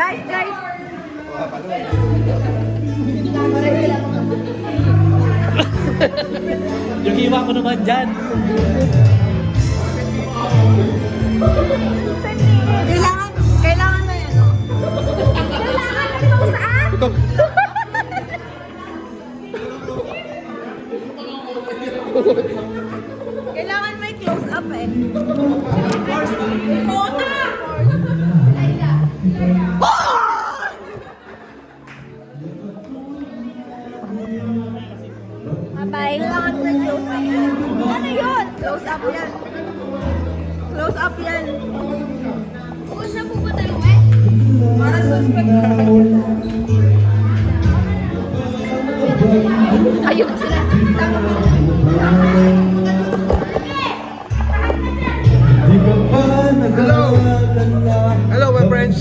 Guys, guys. Yung hiwa ko naman dyan. Kailangan, kailangan na yan, no? Kailangan na ito saan? Kailangan may close up eh. Kota! Abay, kailangan may close up yan. Ano yun? Close up yan. Close up yan. Kung siya pupunta yung eh. Parang suspect. Ayun sila. Tama mo Hello! Hello, my friends!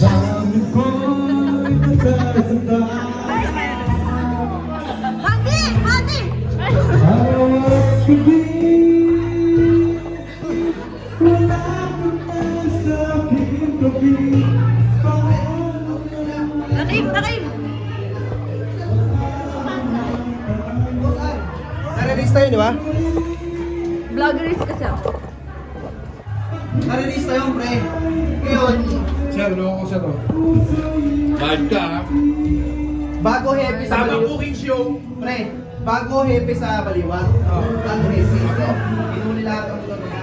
Nare-release tayo, di ba? Vloggerist kasi ako. Nare-release tayo, pre. Ngayon, Sir, loko sa to. Bad ka, ha? bago happy sa Tama booking show. Pre, bago hepe sa baliwag. Oh. Bago hepe. Inuli lahat ang ulo niya.